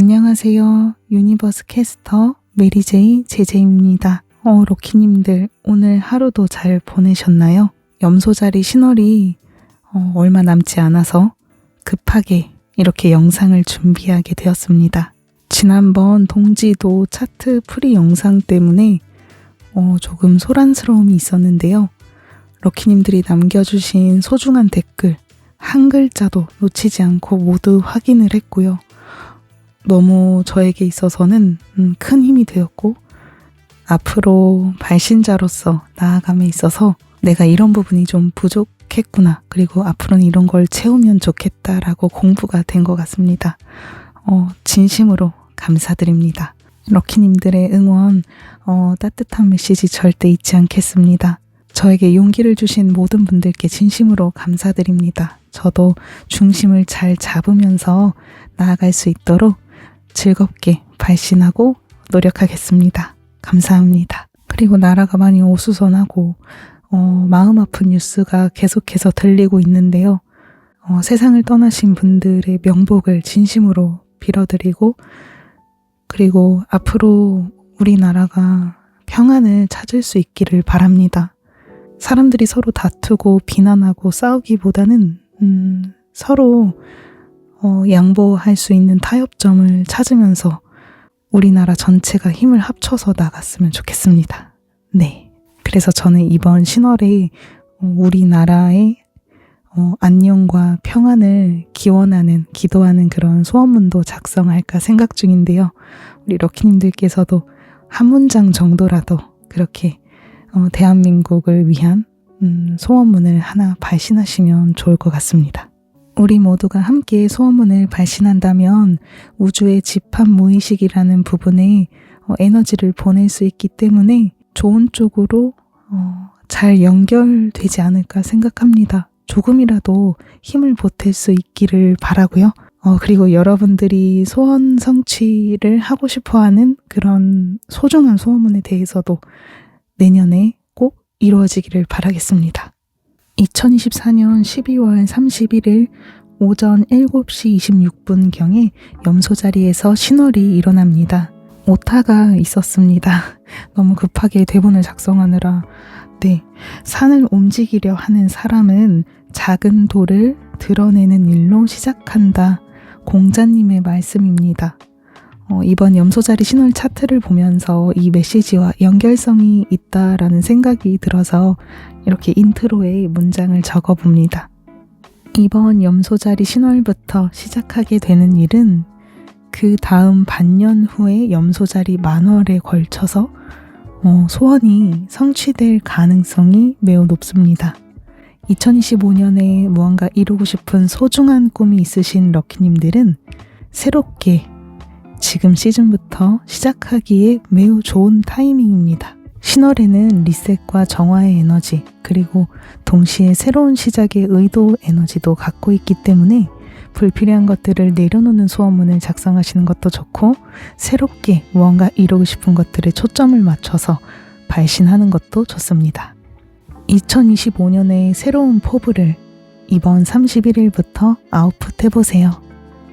안녕하세요. 유니버스 캐스터 메리제이 제제입니다. 어, 로키님들 오늘 하루도 잘 보내셨나요? 염소자리 신월이 어, 얼마 남지 않아서 급하게 이렇게 영상을 준비하게 되었습니다. 지난번 동지도 차트 프리 영상 때문에 어, 조금 소란스러움이 있었는데요. 럭키님들이 남겨주신 소중한 댓글 한 글자도 놓치지 않고 모두 확인을 했고요. 너무 저에게 있어서는 음, 큰 힘이 되었고 앞으로 발신자로서 나아감에 있어서 내가 이런 부분이 좀 부족했구나. 그리고 앞으로는 이런 걸 채우면 좋겠다라고 공부가 된 것 같습니다. 어, 진심으로 감사드립니다. 럭키님들의 응원, 어, 따뜻한 메시지 절대 잊지 않겠습니다. 저에게 용기를 주신 모든 분들께 진심으로 감사드립니다. 저도 중심을 잘 잡으면서 나아갈 수 있도록 즐겁게 발신하고 노력하겠습니다. 감사합니다. 그리고 나라가 많이 오수선하고 어, 마음 아픈 뉴스가 계속해서 들리고 있는데요. 어, 세상을 떠나신 분들의 명복을 진심으로 빌어드리고 그리고 앞으로 우리나라가 평안을 찾을 수 있기를 바랍니다. 사람들이 서로 다투고 비난하고 싸우기보다는 음, 서로 어, 양보할 수 있는 타협점을 찾으면서 우리나라 전체가 힘을 합쳐서 나갔으면 좋겠습니다. 네. 그래서 저는 이번 신월에 어, 우리나라의 어, 안녕과 평안을 기원하는, 기도하는 그런 소원문도 작성할까 생각 중인데요. 우리 럭키님들께서도 한 문장 정도라도 그렇게 어, 대한민국을 위한 음, 소원문을 하나 발신하시면 좋을 것 같습니다. 우리 모두가 함께 소원문을 발신한다면 우주의 집합 무의식이라는 부분에 어, 에너지를 보낼 수 있기 때문에 좋은 쪽으로 어, 잘 연결되지 않을까 생각합니다. 조금이라도 힘을 보탤 수 있기를 바라고요. 어, 그리고 여러분들이 소원 성취를 하고 싶어 하는 그런 소중한 소원문에 대해서도 내년에 꼭 이루어지기를 바라겠습니다. 2024년 12월 31일 오전 7시 26분경에 염소자리에서 신월이 일어납니다. 오타가 있었습니다. 너무 급하게 대본을 작성하느라. 네. 산을 움직이려 하는 사람은 작은 돌을 드러내는 일로 시작한다. 공자님의 말씀입니다. 어, 이번 염소자리 신월 차트를 보면서 이 메시지와 연결성이 있다라는 생각이 들어서 이렇게 인트로에 문장을 적어 봅니다. 이번 염소자리 신월부터 시작하게 되는 일은 그 다음 반년 후에 염소자리 만월에 걸쳐서 어, 소원이 성취될 가능성이 매우 높습니다. 2025년에 무언가 이루고 싶은 소중한 꿈이 있으신 럭키님들은 새롭게 지금 시즌부터 시작하기에 매우 좋은 타이밍입니다. 신월에는 리셋과 정화의 에너지, 그리고 동시에 새로운 시작의 의도 에너지도 갖고 있기 때문에 불필요한 것들을 내려놓는 소원문을 작성하시는 것도 좋고, 새롭게 무언가 이루고 싶은 것들에 초점을 맞춰서 발신하는 것도 좋습니다. 2025년의 새로운 포부를 이번 31일부터 아웃풋 해보세요.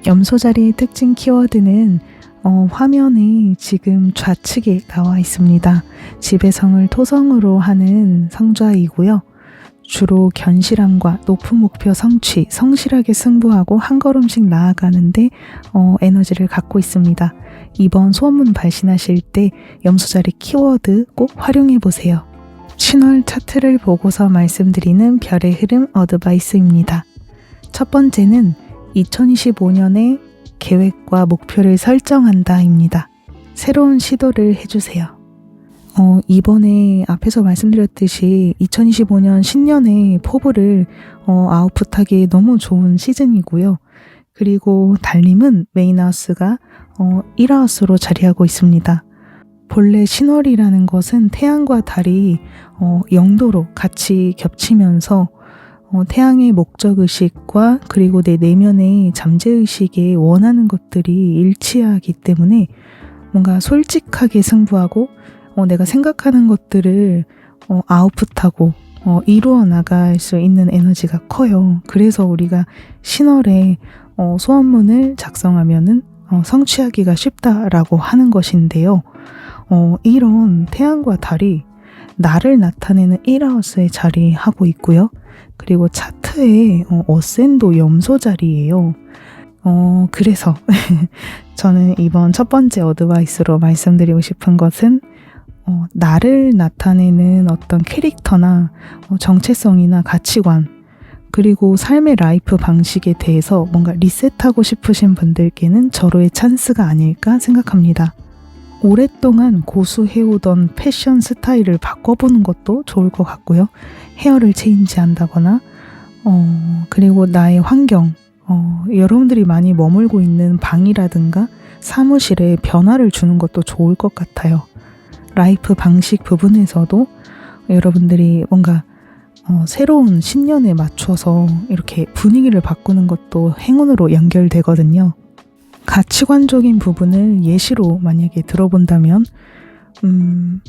염소 자리의 특징 키워드는 어, 화면에 지금 좌측에 나와 있습니다. 지배성을 토성으로 하는 성좌이고요. 주로 견실함과 높은 목표 성취, 성실하게 승부하고 한 걸음씩 나아가는데 어, 에너지를 갖고 있습니다. 이번 소문 발신하실 때 염소자리 키워드 꼭 활용해 보세요. 신월 차트를 보고서 말씀드리는 별의 흐름 어드바이스입니다. 첫 번째는 2025년에 계획과 목표를 설정한다입니다. 새로운 시도를 해주세요. 어, 이번에 앞에서 말씀드렸듯이 2025년 신년에 포부를 어, 아웃풋하기 너무 좋은 시즌이고요. 그리고 달님은 메인하우스가 어, 1하우스로 자리하고 있습니다. 본래 신월이라는 것은 태양과 달이 어, 영도로 같이 겹치면서 어, 태양의 목적 의식과 그리고 내 내면의 잠재 의식에 원하는 것들이 일치하기 때문에 뭔가 솔직하게 승부하고 어, 내가 생각하는 것들을 어, 아웃풋하고 어, 이루어 나갈 수 있는 에너지가 커요. 그래서 우리가 신월에 어, 소원문을 작성하면은 어, 성취하기가 쉽다라고 하는 것인데요. 어, 이런 태양과 달이 나를 나타내는 1하우스에 자리하고 있고요. 그리고 차트에 어, 어센도 염소 자리예요. 어, 그래서 저는 이번 첫 번째 어드바이스로 말씀드리고 싶은 것은 어, 나를 나타내는 어떤 캐릭터나 어, 정체성이나 가치관 그리고 삶의 라이프 방식에 대해서 뭔가 리셋하고 싶으신 분들께는 절호의 찬스가 아닐까 생각합니다. 오랫동안 고수해오던 패션 스타일을 바꿔보는 것도 좋을 것 같고요. 헤어를 체인지 한다거나, 어, 그리고 나의 환경, 어, 여러분들이 많이 머물고 있는 방이라든가 사무실에 변화를 주는 것도 좋을 것 같아요. 라이프 방식 부분에서도 여러분들이 뭔가 어, 새로운 신년에 맞춰서 이렇게 분위기를 바꾸는 것도 행운으로 연결되거든요. 가치관적인 부분을 예시로 만약에 들어본다면, 음,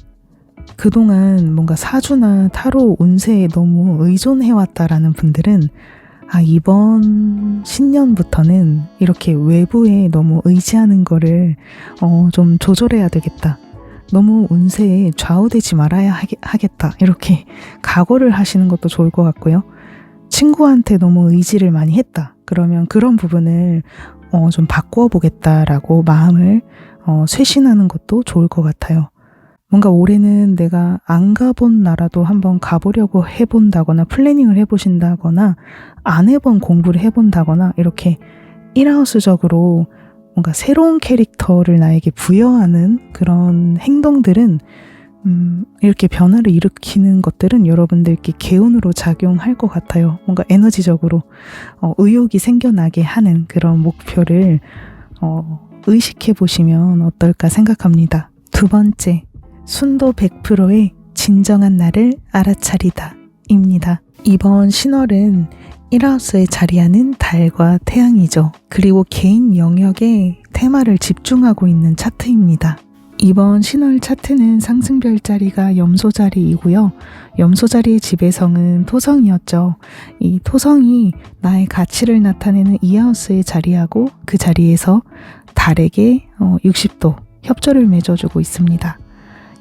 그동안 뭔가 사주나 타로 운세에 너무 의존해왔다라는 분들은, 아, 이번 신년부터는 이렇게 외부에 너무 의지하는 거를, 어, 좀 조절해야 되겠다. 너무 운세에 좌우되지 말아야 하겠다. 이렇게 각오를 하시는 것도 좋을 것 같고요. 친구한테 너무 의지를 많이 했다. 그러면 그런 부분을 어, 좀 바꾸어 보겠다라고 마음을 어, 쇄신하는 것도 좋을 것 같아요. 뭔가 올해는 내가 안 가본 나라도 한번 가보려고 해본다거나 플래닝을 해보신다거나 안 해본 공부를 해본다거나 이렇게 일하우스적으로 뭔가 새로운 캐릭터를 나에게 부여하는 그런 행동들은 음, 이렇게 변화를 일으키는 것들은 여러분들께 개운으로 작용할 것 같아요. 뭔가 에너지적으로 어, 의욕이 생겨나게 하는 그런 목표를 어, 의식해 보시면 어떨까 생각합니다. 두 번째, 순도 100%의 진정한 나를 알아차리다 입니다. 이번 신월은 1하우스에 자리하는 달과 태양이죠. 그리고 개인 영역에 테마를 집중하고 있는 차트입니다. 이번 신월 차트는 상승별 자리가 염소 자리이고요. 염소 자리의 지배성은 토성이었죠. 이 토성이 나의 가치를 나타내는 이하우스에 자리하고 그 자리에서 달에게 어, 60도 협조를 맺어주고 있습니다.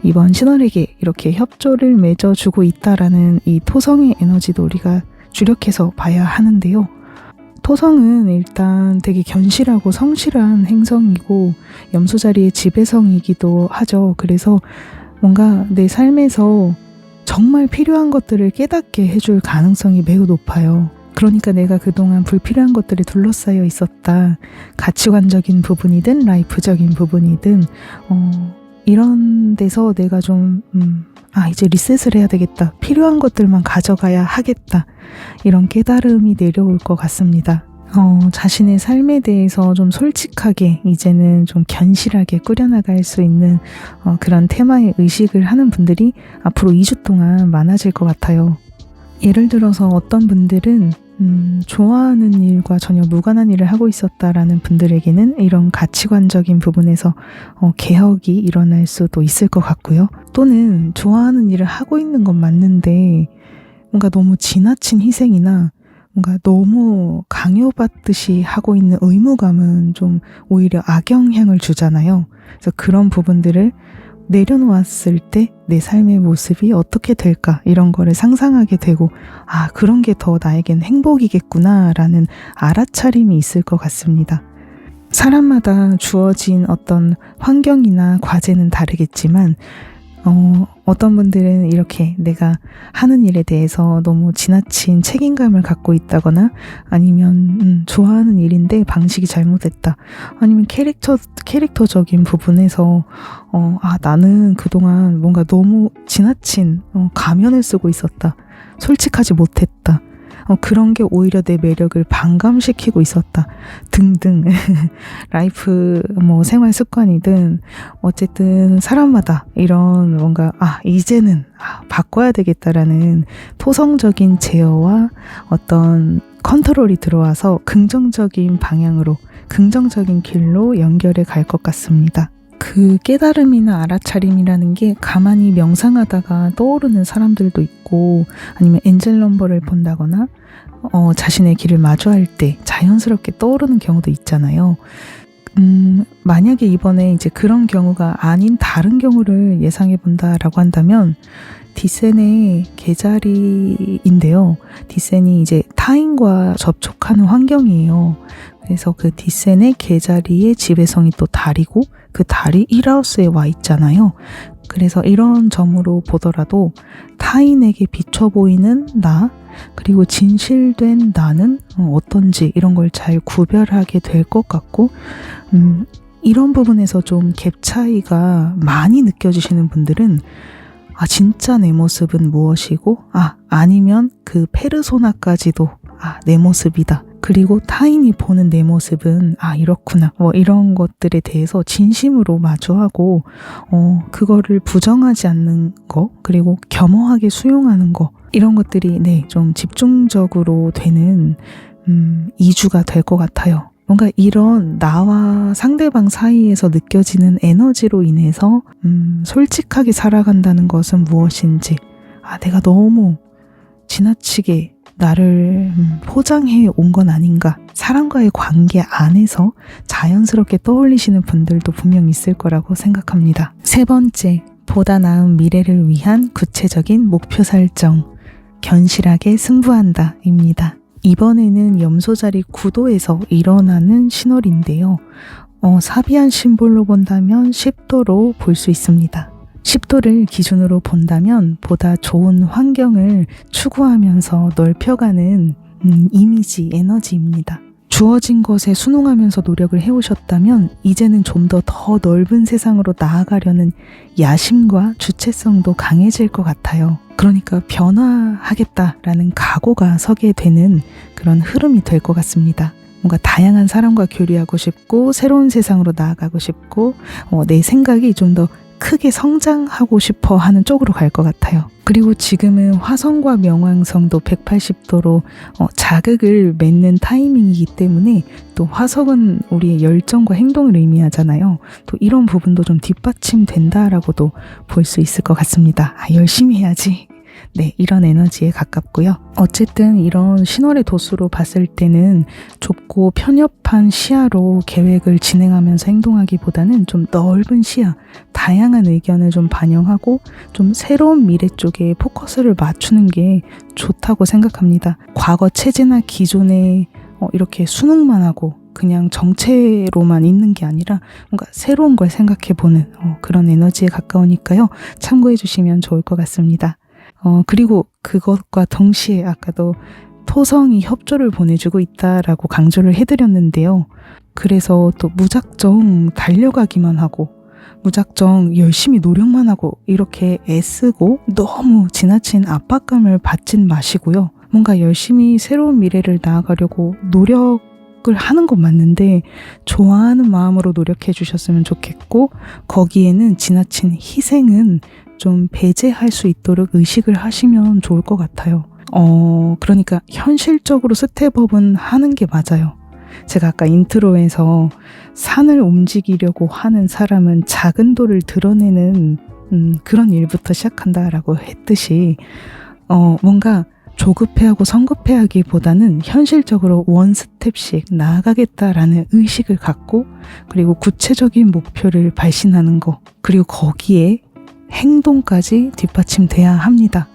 이번 신월에게 이렇게 협조를 맺어주고 있다라는 이 토성의 에너지도 우리가 주력해서 봐야 하는데요. 토성은 일단 되게 견실하고 성실한 행성이고 염소 자리의 지배성이기도 하죠. 그래서 뭔가 내 삶에서 정말 필요한 것들을 깨닫게 해줄 가능성이 매우 높아요. 그러니까 내가 그동안 불필요한 것들이 둘러싸여 있었다. 가치관적인 부분이든 라이프적인 부분이든 어, 이런 데서 내가 좀 음, 아 이제 리셋을 해야 되겠다. 필요한 것들만 가져가야 하겠다. 이런 깨달음이 내려올 것 같습니다. 어, 자신의 삶에 대해서 좀 솔직하게 이제는 좀 견실하게 꾸려나갈 수 있는 어, 그런 테마의 의식을 하는 분들이 앞으로 2주 동안 많아질 것 같아요. 예를 들어서 어떤 분들은 음, 좋아하는 일과 전혀 무관한 일을 하고 있었다라는 분들에게는 이런 가치관적인 부분에서 어, 개혁이 일어날 수도 있을 것 같고요. 또는 좋아하는 일을 하고 있는 건 맞는데 뭔가 너무 지나친 희생이나 뭔가 너무 강요받듯이 하고 있는 의무감은 좀 오히려 악영향을 주잖아요. 그래서 그런 부분들을 내려놓았을 때 내 삶의 모습이 어떻게 될까 이런 거를 상상하게 되고 아 그런 게 더 나에겐 행복이겠구나라는 알아차림이 있을 것 같습니다. 사람마다 주어진 어떤 환경이나 과제는 다르겠지만 어, 어떤 분들은 이렇게 내가 하는 일에 대해서 너무 지나친 책임감을 갖고 있다거나 아니면 음, 좋아하는 일인데 방식이 잘못됐다. 아니면 캐릭터 캐릭터적인 부분에서 어, 아 나는 그동안 뭔가 너무 지나친 어, 가면을 쓰고 있었다. 솔직하지 못했다. 어, 그런 게 오히려 내 매력을 반감시키고 있었다. 등등. 라이프, 뭐, 생활 습관이든, 어쨌든 사람마다 이런 뭔가, 아, 이제는, 아, 바꿔야 되겠다라는 토성적인 제어와 어떤 컨트롤이 들어와서 긍정적인 방향으로, 긍정적인 길로 연결해 갈 것 같습니다. 그 깨달음이나 알아차림이라는 게 가만히 명상하다가 떠오르는 사람들도 있고 아니면 엔젤 넘버를 본다거나 어, 자신의 길을 마주할 때 자연스럽게 떠오르는 경우도 있잖아요. 음, 만약에 이번에 이제 그런 경우가 아닌 다른 경우를 예상해 본다라고 한다면 디센의 개자리인데요. 디센이 이제 타인과 접촉하는 환경이에요. 그래서 그 디센의 개자리의 지배성이 또 다리고 그 다리 1하우스에 와 있잖아요. 그래서 이런 점으로 보더라도 타인에게 비춰 보이는 나, 그리고 진실된 나는 어떤지 이런 걸 잘 구별하게 될 것 같고, 음, 이런 부분에서 좀 갭 차이가 많이 느껴지시는 분들은 아, 진짜 내 모습은 무엇이고, 아, 아니면 그 페르소나까지도 아, 내 모습이다. 그리고 타인이 보는 내 모습은 아 이렇구나 뭐 이런 것들에 대해서 진심으로 마주하고 어 그거를 부정하지 않는 거 그리고 겸허하게 수용하는 거 이런 것들이 네 좀 집중적으로 되는 음 2주가 될 것 같아요. 뭔가 이런 나와 상대방 사이에서 느껴지는 에너지로 인해서 음 솔직하게 살아간다는 것은 무엇인지 아 내가 너무 지나치게 나를 음, 포장해 온 건 아닌가. 사람과의 관계 안에서 자연스럽게 떠올리시는 분들도 분명 있을 거라고 생각합니다. 세 번째, 보다 나은 미래를 위한 구체적인 목표 설정. 견실하게 승부한다. 입니다. 이번에는 염소자리 구도에서 일어나는 신월인데요. 어, 사비한 심볼로 본다면 10도로 볼 수 있습니다. 10도를 기준으로 본다면 보다 좋은 환경을 추구하면서 넓혀가는 음, 이미지, 에너지입니다. 주어진 것에 순응하면서 노력을 해오셨다면 이제는 좀 더 더 넓은 세상으로 나아가려는 야심과 주체성도 강해질 것 같아요. 그러니까 변화하겠다라는 각오가 서게 되는 그런 흐름이 될 것 같습니다. 뭔가 다양한 사람과 교류하고 싶고 새로운 세상으로 나아가고 싶고 어, 내 생각이 좀 더 크게 성장하고 싶어 하는 쪽으로 갈 것 같아요. 그리고 지금은 화성과 명왕성도 180도로 어, 자극을 맺는 타이밍이기 때문에 또 화성은 우리의 열정과 행동을 의미하잖아요. 또 이런 부분도 좀 뒷받침된다라고도 볼 수 있을 것 같습니다. 아, 열심히 해야지. 네, 이런 에너지에 가깝고요. 어쨌든 이런 신월의 도수로 봤을 때는 좁고 편협한 시야로 계획을 진행하면서 행동하기보다는 좀 넓은 시야, 다양한 의견을 좀 반영하고 좀 새로운 미래 쪽에 포커스를 맞추는 게 좋다고 생각합니다. 과거 체제나 기존에 어, 이렇게 수능만 하고 그냥 정체로만 있는 게 아니라 뭔가 새로운 걸 생각해 보는 어, 그런 에너지에 가까우니까요. 참고해 주시면 좋을 것 같습니다. 어, 그리고 그것과 동시에 아까도 토성이 협조를 보내주고 있다라고 강조를 해드렸는데요. 그래서 또 무작정 달려가기만 하고 무작정 열심히 노력만 하고 이렇게 애쓰고 너무 지나친 압박감을 받진 마시고요. 뭔가 열심히 새로운 미래를 나아가려고 노력 을 하는 건 맞는데 좋아하는 마음으로 노력해 주셨으면 좋겠고 거기에는 지나친 희생은 좀 배제할 수 있도록 의식을 하시면 좋을 것 같아요. 어, 그러니까 현실적으로 스텝업은 하는 게 맞아요. 제가 아까 인트로에서 산을 움직이려고 하는 사람은 작은 돌을 드러내는 음, 그런 일부터 시작한다라고 했듯이 어, 뭔가 조급해하고 성급해하기보다는 현실적으로 원 스텝씩 나아가겠다라는 의식을 갖고 그리고 구체적인 목표를 발신하는 거 그리고 거기에 행동까지 뒷받침돼야 합니다.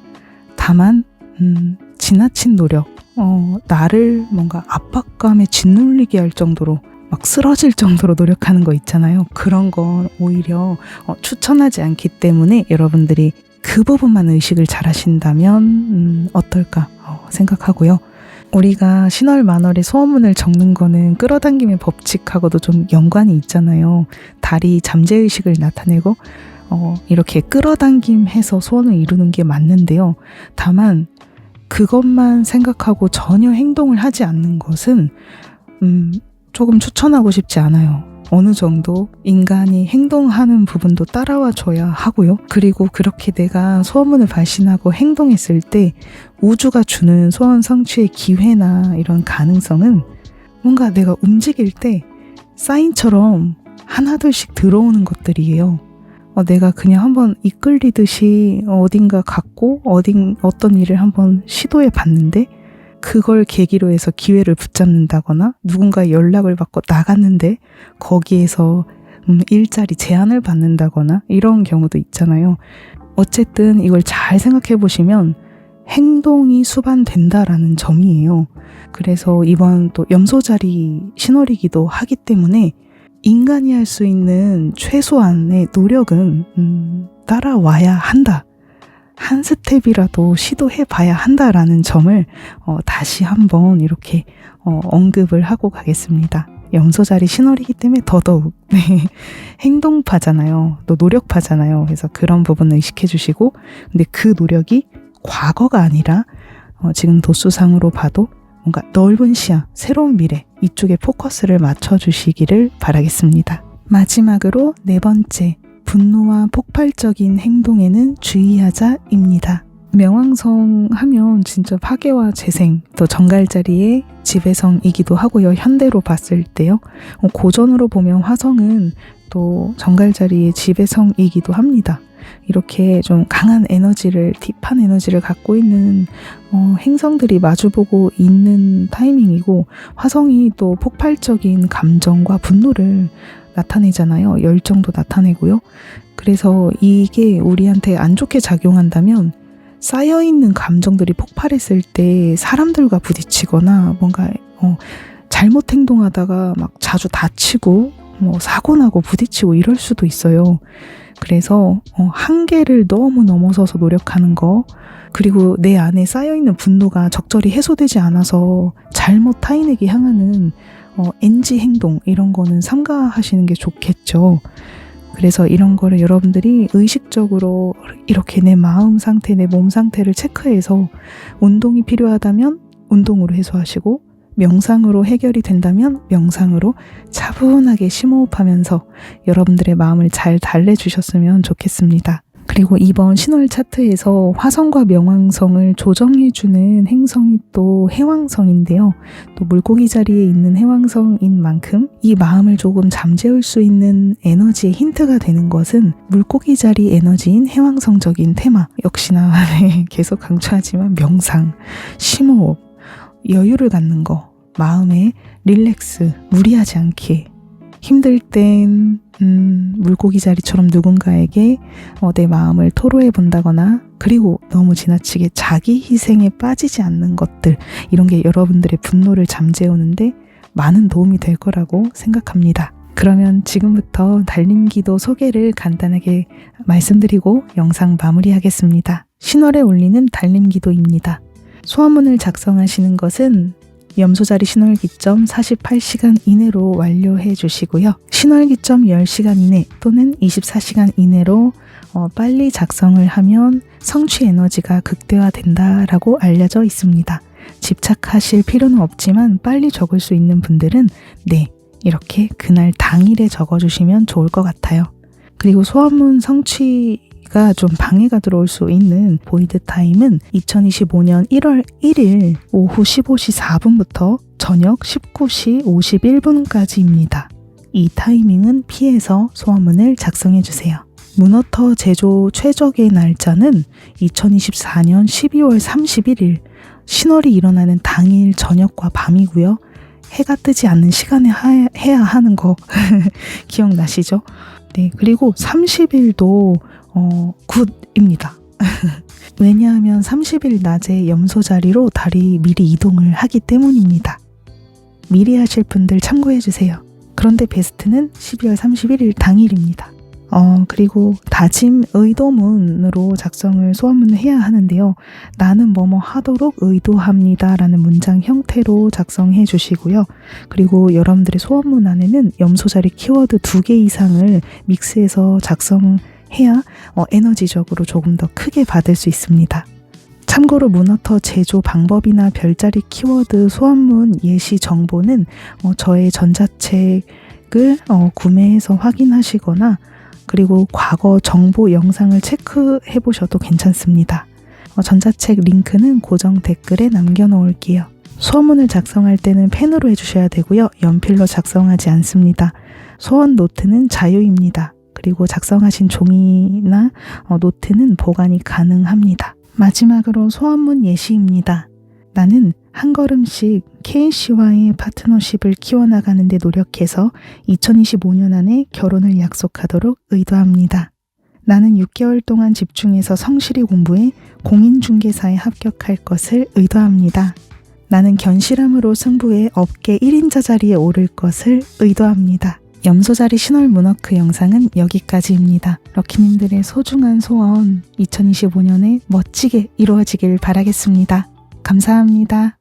다만 음, 지나친 노력, 어, 나를 뭔가 압박감에 짓눌리게 할 정도로 막 쓰러질 정도로 노력하는 거 있잖아요. 그런 건 오히려 어, 추천하지 않기 때문에 여러분들이 그 부분만 의식을 잘 하신다면 음, 어떨까 어, 생각하고요. 우리가 신월 만월의 소원문을 적는 거는 끌어당김의 법칙하고도 좀 연관이 있잖아요. 달이 잠재의식을 나타내고 어, 이렇게 끌어당김해서 소원을 이루는 게 맞는데요. 다만 그것만 생각하고 전혀 행동을 하지 않는 것은 음, 조금 추천하고 싶지 않아요. 어느 정도 인간이 행동하는 부분도 따라와 줘야 하고요. 그리고 그렇게 내가 소원문을 발신하고 행동했을 때 우주가 주는 소원 성취의 기회나 이런 가능성은 뭔가 내가 움직일 때 사인처럼 하나둘씩 들어오는 것들이에요. 어, 내가 그냥 한번 이끌리듯이 어딘가 갔고 어딘 어떤 일을 한번 시도해 봤는데 그걸 계기로 해서 기회를 붙잡는다거나 누군가 연락을 받고 나갔는데 거기에서 음, 일자리 제한을 받는다거나 이런 경우도 있잖아요. 어쨌든 이걸 잘 생각해 보시면 행동이 수반된다라는 점이에요. 그래서 이번 또 염소자리 신월이기도 하기 때문에 인간이 할 수 있는 최소한의 노력은 음, 따라와야 한다. 한 스텝이라도 시도해 봐야 한다라는 점을 어, 다시 한번 이렇게 어, 언급을 하고 가겠습니다. 염소자리 신월이기 때문에 더더욱 네. 행동파잖아요. 또 노력파잖아요. 그래서 그런 부분을 의식해 주시고 근데 그 노력이 과거가 아니라 어, 지금 도수상으로 봐도 뭔가 넓은 시야, 새로운 미래 이쪽에 포커스를 맞춰 주시기를 바라겠습니다. 마지막으로 네 번째 분노와 폭발적인 행동에는 주의하자입니다. 명왕성 하면 진짜 파괴와 재생, 또 정갈자리의 지배성이기도 하고요. 현대로 봤을 때요. 어, 고전으로 보면 화성은 또 정갈자리의 지배성이기도 합니다. 이렇게 좀 강한 에너지를, 딥한 에너지를 갖고 있는 어, 행성들이 마주보고 있는 타이밍이고 화성이 또 폭발적인 감정과 분노를 나타내잖아요. 열정도 나타내고요. 그래서 이게 우리한테 안 좋게 작용한다면 쌓여있는 감정들이 폭발했을 때 사람들과 부딪히거나 뭔가 어, 잘못 행동하다가 막 자주 다치고 뭐 사고 나고 부딪히고 이럴 수도 있어요. 그래서 어, 한계를 너무 넘어서서 노력하는 거 그리고 내 안에 쌓여있는 분노가 적절히 해소되지 않아서 잘못 타인에게 향하는 어, NG 행동 이런 거는 삼가하시는 게 좋겠죠. 그래서 이런 거를 여러분들이 의식적으로 이렇게 내 마음 상태, 내 몸 상태를 체크해서 운동이 필요하다면 운동으로 해소하시고 명상으로 해결이 된다면 명상으로 차분하게 심호흡하면서 여러분들의 마음을 잘 달래주셨으면 좋겠습니다. 그리고 이번 신월 차트에서 화성과 명왕성을 조정해주는 행성이 또 해왕성인데요. 또 물고기 자리에 있는 해왕성인 만큼 이 마음을 조금 잠재울 수 있는 에너지의 힌트가 되는 것은 물고기 자리 에너지인 해왕성적인 테마. 역시나 네, 계속 강조하지만 명상, 심호흡, 여유를 갖는 거, 마음에 릴렉스, 무리하지 않게 힘들 땐 음, 물고기 자리처럼 누군가에게 어, 내 마음을 토로해 본다거나 그리고 너무 지나치게 자기 희생에 빠지지 않는 것들 이런 게 여러분들의 분노를 잠재우는데 많은 도움이 될 거라고 생각합니다. 그러면 지금부터 달림기도 소개를 간단하게 말씀드리고 영상 마무리하겠습니다. 신월에 올리는 달림기도입니다. 소원문을 작성하시는 것은 염소자리 신월기점 48시간 이내로 완료해 주시고요. 신월기점 10시간 이내 또는 24시간 이내로 어, 빨리 작성을 하면 성취 에너지가 극대화된다라고 알려져 있습니다. 집착하실 필요는 없지만 빨리 적을 수 있는 분들은 네, 이렇게 그날 당일에 적어주시면 좋을 것 같아요. 그리고 소원문 성취 좀 방해가 들어올 수 있는 보이드 타임은 2025년 1월 1일 오후 15시 4분부터 저녁 19시 51분까지입니다. 이 타이밍은 피해서 소원문을 작성해 주세요. 문어터 제조 최적의 날짜는 2024년 12월 31일 신월이 일어나는 당일 저녁과 밤이고요. 해가 뜨지 않는 시간에 하, 해야 하는 거 기억나시죠? 네, 그리고 30일도 어, 굿입니다. 왜냐하면 30일 낮에 염소 자리로 달이 미리 이동을 하기 때문입니다. 미리 하실 분들 참고해 주세요. 그런데 베스트는 12월 31일 당일입니다. 어, 그리고 다짐 의도문으로 작성을 소원문을 해야 하는데요. 나는 뭐뭐 하도록 의도합니다. 라는 문장 형태로 작성해 주시고요. 그리고 여러분들의 소원문 안에는 염소자리 키워드 두 개 이상을 믹스해서 작성 해야 어, 에너지적으로 조금 더 크게 받을 수 있습니다. 참고로 문어터 제조 방법이나 별자리 키워드 소환문 예시 정보는 어, 저의 전자책을 어, 구매해서 확인하시거나 그리고 과거 정보 영상을 체크해 보셔도 괜찮습니다. 어, 전자책 링크는 고정 댓글에 남겨놓을게요. 소원문을 작성할 때는 펜으로 해주셔야 되고요. 연필로 작성하지 않습니다. 소원 노트는 자유입니다. 그리고 작성하신 종이나 어, 노트는 보관이 가능합니다. 마지막으로 소원문 예시입니다. 나는 한 걸음씩 KC와의 파트너십을 키워나가는 데 노력해서 2025년 안에 결혼을 약속하도록 의도합니다. 나는 6개월 동안 집중해서 성실히 공부해 공인중개사에 합격할 것을 의도합니다. 나는 견실함으로 승부해 업계 1인자 자리에 오를 것을 의도합니다. 염소자리 신월 문워크 영상은 여기까지입니다. 럭키님들의 소중한 소원 2025년에 멋지게 이루어지길 바라겠습니다. 감사합니다.